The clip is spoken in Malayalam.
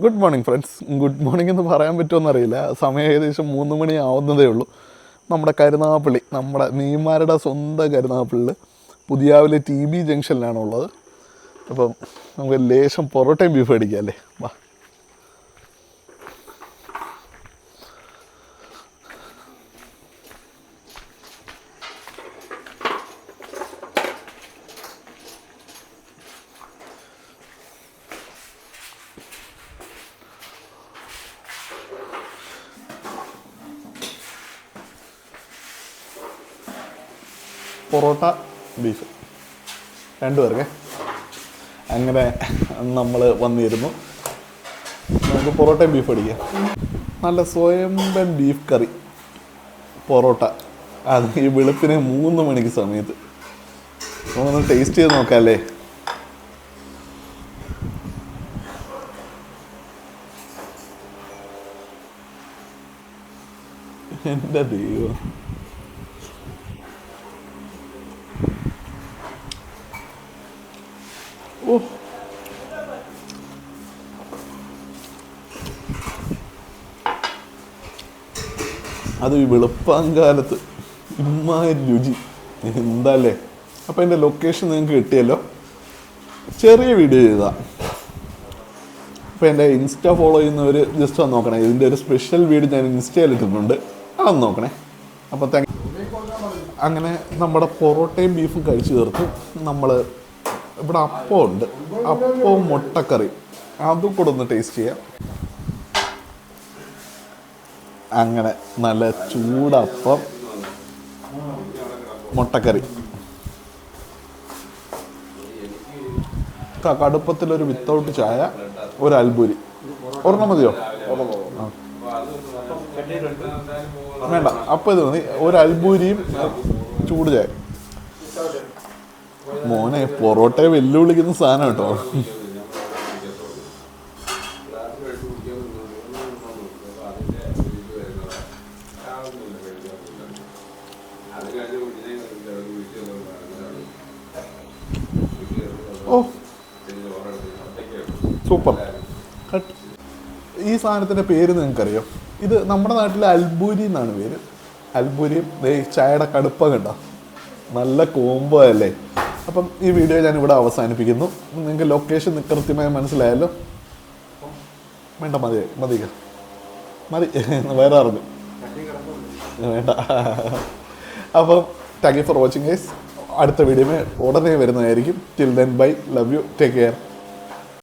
Good morning friends good morning എന്ന് പറയാൻ പറ്റുമോ അറിയില്ല സമയം ഏകദേശം മൂന്ന് മണി ആവുന്നതേ ഉള്ളൂ. നമ്മുടെ കരുനാഗപ്പള്ളി നമ്മുടെ മീന്മാരുടെ സ്വന്തം കരുനാഗപ്പള്ളിയിൽ പുതിയാവിലെ ടി ബി ജംഗ്ഷനിലാണുള്ളത് അപ്പം നമുക്ക് ലേശം പൊറോട്ടയും ബീഫ് അടിക്കാം അല്ലേ? വാ. പൊറോട്ട ബീഫ്. രണ്ടുപേർക്ക്. അങ്ങനെ നമ്മൾ വന്നിരുന്നു. നമുക്ക് പൊറോട്ടയും ബീഫ് അടിക്കാം. നല്ല സ്വയംബൻ ബീഫ് കറി. പൊറോട്ട. അത് ഈ വെളുപ്പിന് മൂന്ന് മണിക്ക് സമയത്ത്. നമുക്കൊന്ന് ടേസ്റ്റ് ചെയ്ത് നോക്കാം അല്ലേ എന്റെ ദൈവം. ഓ. അത് ഈ വെളുപ്പാങ്കാലത്ത് ഇമ്മാതിരി രുചി. എന്താല്ലേ? അപ്പം എന്റെ ലൊക്കേഷൻ നിങ്ങൾക്ക് കിട്ടിയല്ലോ. ചെറിയ വീഡിയോ ചെയ്താ. അപ്പോൾ എന്റെ ഇൻസ്റ്റ ഫോളോ ചെയ്യുന്നവർ ജസ്റ്റ് ഒന്ന് നോക്കണേ. ഇതിന്റെ ഒരു സ്പെഷ്യൽ വീഡിയോ ഞാൻ ഇൻസ്റ്റയിൽ ഇട്ടിട്ടുണ്ട്. അതൊന്ന് നോക്കണേ. അപ്പോൾ താങ്ക് അങ്ങനെ നമ്മുടെ പൊറോട്ടയും ബീഫും കഴിച്ചു തീർത്തു. നമ്മൾ ഇവിടെ അപ്പം ഉണ്ട്. അപ്പവും മുട്ടക്കറി. അതും കൂടെ ഒന്ന് ടേസ്റ്റ് ചെയ്യാം. അങ്ങനെ നല്ല ചൂടപ്പം മുട്ടക്കറി. കടുപ്പത്തിലൊരു വിത്തൗട്ട് ചായ ഒരു അൽബൂരി. ഒരെണ്ണം മതിയോ? വേണ്ട. അപ്പം ഇത് മതി. ഒരു അൽബൂരിയും ചൂട് ചായ. മോനെ പൊറോട്ടയെ വെല്ലുവിളിക്കുന്ന സാധനം കേട്ടോ. ഓ സൂപ്പർ. കട്ട്. ഈ സാധനത്തിന്റെ പേര് നിങ്ങൾക്കറിയോ. ഇത് നമ്മുടെ നാട്ടിലെ അൽബൂരി എന്നാണ് പേര്. അൽബൂരി ചായയുടെ കടുപ്പ കണ്ട? നല്ല കോമ്പോ അല്ലേ? അപ്പം ഈ വീഡിയോ ഞാൻ ഇവിടെ അവസാനിപ്പിക്കുന്നു. നിങ്ങൾക്ക് ലൊക്കേഷൻ കൃത്യമായി മനസ്സിലായല്ലോ? വേണ്ട മതി മതി. മതി. വേറെ അറിഞ്ഞു വേണ്ട. അപ്പം thank you for watching guys അടുത്ത വീഡിയോ ഉടനെ വരുന്നതായിരിക്കും. Till then bye love you take care